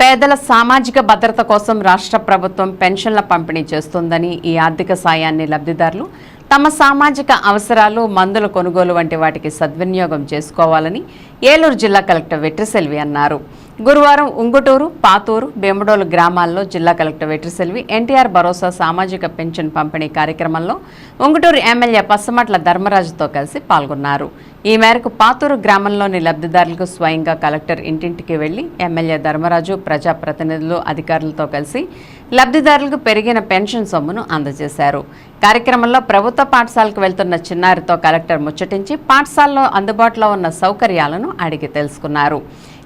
పేదల సామాజిక భద్రత కోసం రాష్ట్ర ప్రభుత్వం పెన్షన్ల పంపిణీ చేస్తోందని ఈ ఆర్థిక సాయాన్ని లబ్ధిదారులు తమ సామాజిక అవసరాలు మందుల కొనుగోలు వంటి వాటికి సద్వినియోగం చేసుకోవాలని ఏలూరు జిల్లా కలెక్టర్ వెట్రిసెల్వి అన్నారు. గురువారం ఉంగుటూరు పాతూరు బెమ్మడోలు గ్రామాల్లో జిల్లా కలెక్టర్ వెట్రిసెల్వి ఎన్టీఆర్ భరోసా సామాజిక పెన్షన్ పంపిణీ కార్యక్రమంలో ఉంగుటూరు ఎమ్మెల్యే పసమట్ల ధర్మరాజుతో కలిసి పాల్గొన్నారు. ఈ మేరకు పాతూరు గ్రామంలోని లబ్ధిదారులకు స్వయంగా కలెక్టర్ ఇంటింటికి వెళ్ళి ఎమ్మెల్యే ధర్మరాజు ప్రజాప్రతినిధులు అధికారులతో కలిసి లబ్ధిదారులకు పెరిగిన పెన్షన్ సొమ్మును అందజేశారు. కార్యక్రమంలో ప్రభుత్వ పాఠశాలకు వెళ్తున్న చిన్నారితో కలెక్టర్ ముచ్చటించి పాఠశాలలో అందుబాటులో ఉన్న సౌకర్యాలను అడిగి తెలుసుకున్నారు.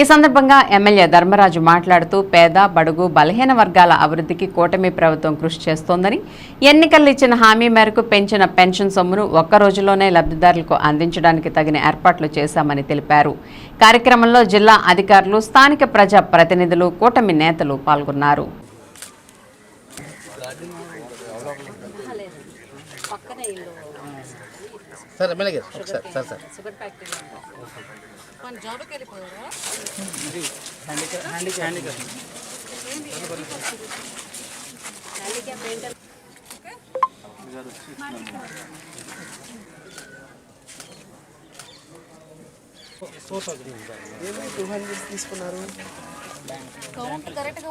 ఈ సందర్భంగా ఎమ్మెల్యే ధర్మరాజు మాట్లాడుతూ పేద బడుగు బలహీన వర్గాల అభివృద్ధికి కూటమి ప్రభుత్వం కృషి చేస్తోందని ఎన్నికల్లో ఇచ్చిన హామీ మేరకు పెంచిన పెన్షన్ సొమ్మును ఒక్క రోజులోనే లబ్ధిదారులకు అందించడానికి తగిన ఏర్పాట్లు చేశామని తెలిపారు. కార్యక్రమంలో జిల్లా అధికారులు స్థానిక ప్రజా ప్రతినిధులు కూటమి నేతలు పాల్గొన్నారు. పక్కనే ఇల్లు సార్ ఎమ్మెల్యే గారు ఒకసారి సార్ సార్. షుగర్ ఫ్యాక్టరీ మన జాబ్కి వెళ్ళిపోయారా? ఏంటంటే కౌంట్ కరెక్ట్గా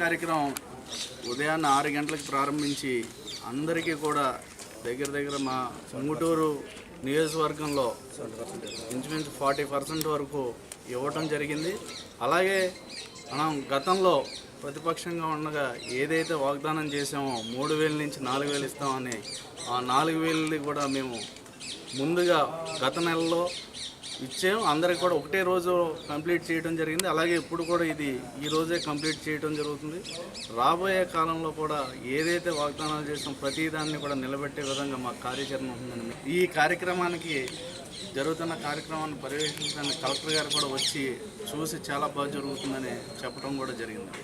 కార్యక్రమం ఉదయాన్నే ఆరు గంటలకు ప్రారంభించి అందరికీ కూడా దగ్గర దగ్గర మా ముంగుటూరు నియోజకవర్గంలో ఇంచుమించు ఫార్టీ పర్సెంట్ వరకు ఇవ్వటం జరిగింది. అలాగే మనం గతంలో ప్రతిపక్షంగా ఉండగా ఏదైతే వాగ్దానం చేసామో మూడు వేల నుంచి నాలుగు వేలు ఇస్తామని ఆ నాలుగు వేలని కూడా మేము ముందుగా గత నెలలో ఇచ్చాం అందరికి కూడా ఒకటే రోజు కంప్లీట్ చేయడం జరిగింది. అలాగే ఇప్పుడు కూడా ఇది ఈ రోజే కంప్లీట్ చేయడం జరుగుతుంది. రాబోయే కాలంలో కూడా ఏదైతే వాగ్దానాలు చేసాం ప్రతి దాన్ని కూడా నిలబెట్టే విధంగా మా కార్యాచరణ ఉందని ఈ కార్యక్రమానికి జరుగుతున్న కార్యక్రమాన్ని పర్యవేక్షించడానికి కలెక్టర్ గారు కూడా వచ్చి చూసి చాలా బాగా జరుగుతుందని చెప్పడం కూడా జరిగింది.